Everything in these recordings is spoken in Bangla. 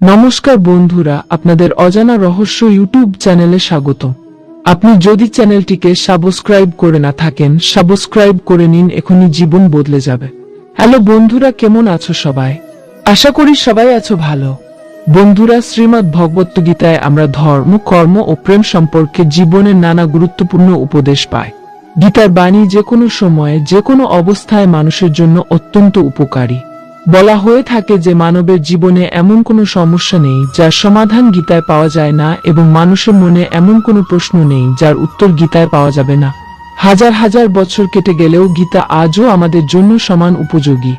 নমস্কার বন্ধুরা, আপনাদের অজানা রহস্য ইউটিউব চ্যানেলে স্বাগত। আপনি যদি চ্যানেলটিকে সাবস্ক্রাইব করে না থাকেন, সাবস্ক্রাইব করে নিন, এখনই জীবন বদলে যাবে। হ্যালো বন্ধুরা, কেমন আছো সবাই? আশা করি সবাই আছো ভালো। বন্ধুরা, শ্রীমৎ ভগবত গীতায় আমরা ধর্ম, কর্ম ও প্রেম সম্পর্কে জীবনের নানা গুরুত্বপূর্ণ উপদেশ পাই। গীতার বাণী যে কোনো সময়ে যে কোনো অবস্থায় মানুষের জন্য অত্যন্ত উপকারী। বলা হয়ে থাকে যে মানবের জীবনে এমন কোনো সমস্যা নেই যার সমাধান গীতায় পাওয়া যায় না এবং মানুষের মনে এমন কোনো প্রশ্ন নেই যার উত্তর গীতায় পাওয়া যাবে না। হাজার হাজার বছর কেটে গেলেও গীতা আজও আমাদের জন্য সমান উপযোগী।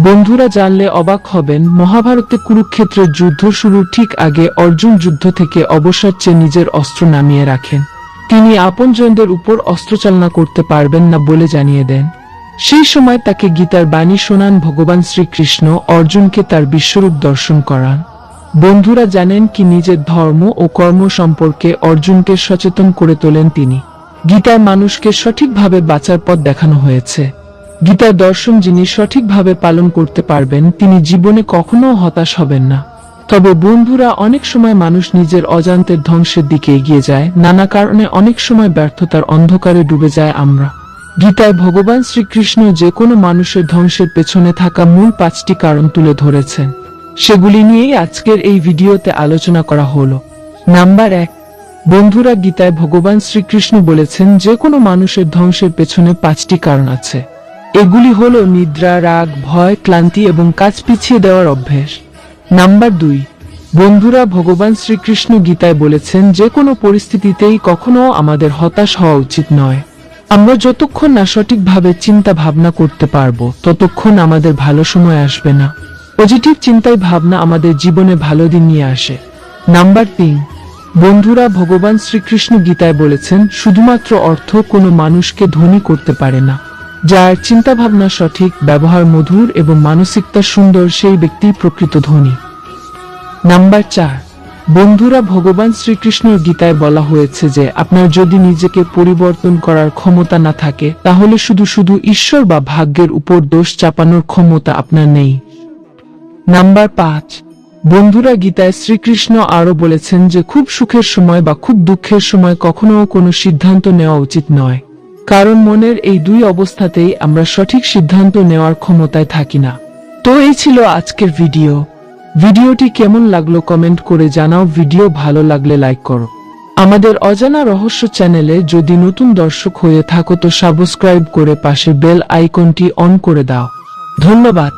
বন্ধুরা জানলে অবাক হবেন, মহাভারতে কুরুক্ষেত্রের যুদ্ধ শুরুর ঠিক আগে অর্জুন যুদ্ধ থেকে অবসর চেয়ে নিজের অস্ত্র নামিয়ে রাখেন। তিনি আপনজনদের উপর অস্ত্রচালনা করতে পারবেন না বলে জানিয়ে দেন। সেই সময় তাকে গীতার বাণী শোনান ভগবান শ্রীকৃষ্ণ অর্জুনকে তার বিশ্বরূপ দর্শন করান। বন্ধুরা জানেন কি নিজের ধর্ম ও কর্ম সম্পর্কে অর্জুনকে সচেতন করে তোলেন তিনি। গীতায় মানুষকে সঠিকভাবে বাঁচার পথ দেখানো হয়েছে। গীতার দর্শন যিনি সঠিকভাবে পালন করতে পারবেন, তিনি জীবনে কখনো হতাশ হবেন না। তবে বন্ধুরা, অনেক সময় মানুষ নিজের অজান্তের ধ্বংসের দিকে এগিয়ে যায়। নানা কারণে অনেক সময় ব্যর্থতার অন্ধকারে ডুবে যায় আমরা। গীতায় ভগবান শ্রীকৃষ্ণ যে কোনো মানুষের ধ্বংসের পেছনে থাকা মূল পাঁচটি কারণ তুলে ধরেছেন। সেগুলি নিয়েই আজকের এই ভিডিওতে আলোচনা করা হলো। নাম্বার এক, বন্ধুরা গীতায় ভগবান শ্রীকৃষ্ণ বলেছেন যে কোনো মানুষের ধ্বংসের পেছনে পাঁচটি কারণ আছে। এগুলি হল নিদ্রা, রাগ, ভয়, ক্লান্তি এবং কাজ পিছিয়ে দেওয়ার অভ্যেস। নাম্বার দুই, বন্ধুরা ভগবান শ্রীকৃষ্ণ গীতায় বলেছেন যে কোনো পরিস্থিতিতেই কখনো আমাদের হতাশ হওয়া উচিত নয়। আমরা যতক্ষণ না সঠিকভাবে চিন্তা ভাবনা করতে পারব, ততক্ষণ আমাদের ভালো সময় আসবে না। পজিটিভ চিন্তাই ভাবনা আমাদের জীবনে ভালো দিন নিয়ে আসে। নাম্বার তিন, বন্ধুরা ভগবান শ্রীকৃষ্ণ গীতায় বলেছেন, শুধুমাত্র অর্থ কোনো মানুষকে ধনী করতে পারে না। যার চিন্তা ভাবনা সঠিক, ব্যবহার মধুর এবং মানসিকতা সুন্দর, সেই ব্যক্তি প্রকৃত ধনী। নাম্বার চার বন্ধুরা, ভগবান শ্রীকৃষ্ণের গীতায় বলা হয়েছে যে, আপনার যদি নিজেকে পরিবর্তন করার ক্ষমতা না থাকে, তাহলে শুধু শুধু ঈশ্বর বা ভাগ্যের উপর দোষ চাপানোর ক্ষমতা আপনার নেই। নাম্বার পাঁচ। বন্ধুরা, গীতায় শ্রীকৃষ্ণ আরও বলেছেন যে, খুব সুখের সময় বা খুব দুঃখের সময় কখনো কোনো সিদ্ধান্ত নেওয়া উচিত নয়। কারণ মনের এই দুই অবস্থাতেই আমরা সঠিক সিদ্ধান্ত নেওয়ার ক্ষমতায় থাকি না। তো এই ছিল আজকের ভিডিও। ভিডিওটি কেমন লাগল কমেন্ট করে জানাও। ভিডিও ভালো লাগলে লাইক করো। আমাদের অজানা রহস্য চ্যানেলে যদি নতুন দর্শক হয়ে থাকো তো সাবস্ক্রাইব করে পাশে বেল আইকনটি অন করে দাও। ধন্যবাদ।